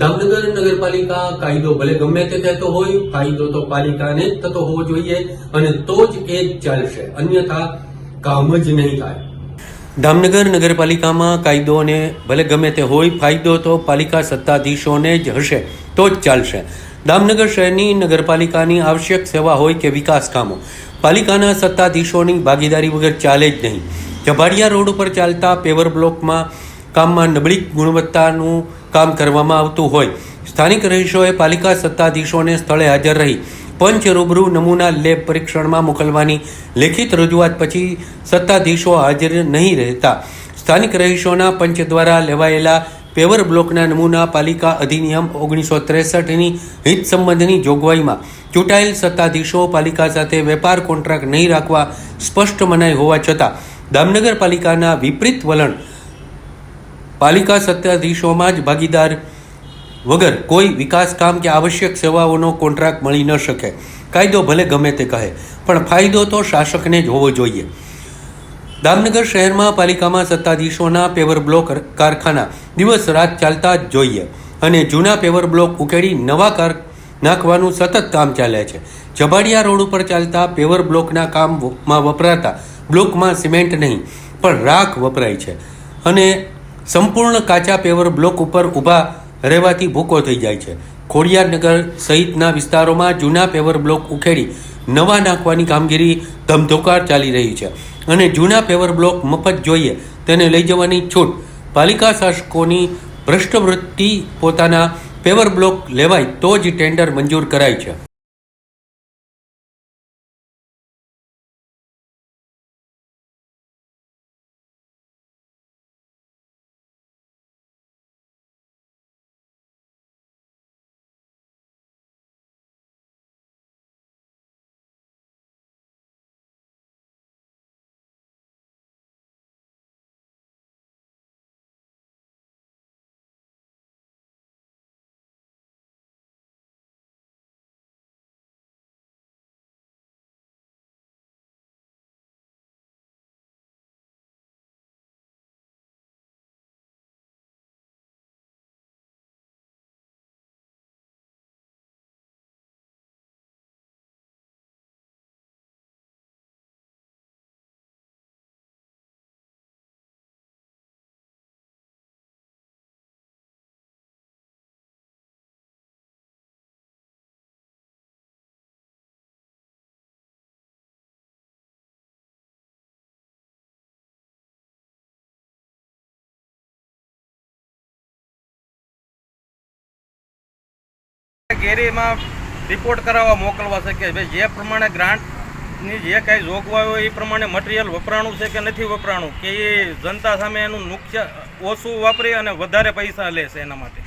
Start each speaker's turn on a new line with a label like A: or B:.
A: દામનગર નગરપાલિકા કાયદો ભલે ગમે તે કહેતો હોય, કાયદો તો પાલિકાને જ થતો હોવો જોઈએ અને તો જ એ ચાલશે. અન્યથા કામ જ નહીં થાય. દામનગર નગરપાલિકામાં કાયદો અને ભલે ગમે તે હોય, ફાયદો તો પાલિકા સત્તાધીશોને જ હશે, તો જ ચાલશે. દામનગર શહેરની નગરપાલિકાની આવશ્યક સેવા હોય કે વિકાસ કામો, પાલિકાના સત્તાધીશોની ભાગીદારી વગર ચાલે જ નહીં. જભાડિયા રોડ ઉપર ચાલતા પેવર બ્લોકમાં કામમાં નબળી ગુણવત્તાનું કામ કરવામાં આવતું હોય. સ્થાનિક રહીશોએ પાલિકા સત્તાધીશોને સ્થળે હાજર રહી. પંચ રૂબરૂ નમૂના લેબ પરીક્ષણમાં મોકલવાની લેખિત રજૂઆત પછી સત્તાધીશો હાજર નહીં રહેતા. સ્થાનિક રહીશોના પંચ દ્વારા લેવાયેલા પેવર બ્લોકના નમૂના પાલિકા અધિનિયમ ઓગણીસો ત્રેસઠની હિત સંબંધની જોગવાઈમાં ચૂંટાયેલ સત્તાધીશો પાલિકા સાથે વેપાર કોન્ટ્રાક્ટ નહીં રાખવા સ્પષ્ટ મનાઈ હોવા છતાં, દામનગર પાલિકાના વિપરીત વલણ પાલિકા સત્તાધીશોમાં જ ભાગીદાર વગર કોઈ વિકાસ કામ કે આવશ્યક સેવાઓનો કોન્ટ્રાક્ટ મળી ન શકે. કાયદો ભલે ગમે તે કહે, પણ ફાયદો તો શાસકને જ હોવો જોઈએ. દામનગર શહેરમાં પાલિકામાં સત્તાધીશોના પેવર બ્લોક કારખાના દિવસ રાત ચાલતા જ જોઈએ અને જૂના પેવર બ્લોક ઉકેડી નવા કાર નાખવાનું સતત કામ ચાલે છે. જબાડિયા રોડ ઉપર ચાલતા પેવર બ્લોકના કામમાં વપરાતા બ્લોકમાં સિમેન્ટ નહીં, પણ રાખ વપરાય છે. અને સંપૂર્ણ કાચા પેવર બ્લોક ઉપર ઊભા રહેવાથી ભૂકો થઈ જાય છે. ખોડિયારનગર સહિતના વિસ્તારોમાં જૂના પેવર બ્લોક ઉખેડી નવા નાખવાની કામગીરી ધમધોકાર ચાલી રહી છે અને જૂના પેવર બ્લોક મફત જોઈએ તેને લઈ જવાની છૂટ. પાલિકા શાસકોની ભ્રષ્ટવૃત્તિ પોતાના પેવર બ્લોક લેવાય તો જ ટેન્ડર મંજૂર કરાય છે.
B: ગેરીમાં રિપોર્ટ કરાવવા મોકલવા છે કે ભાઈ જે પ્રમાણે ગ્રાન્ટની જે કાંઈ જોગવાઈ હોય એ પ્રમાણે મટીરિયલ વપરાણું છે કે નથી વપરાણું, કે એ જનતા સામે એનું નુકસાન ઓછું વાપરી અને વધારે પૈસા લે છે એના માટે.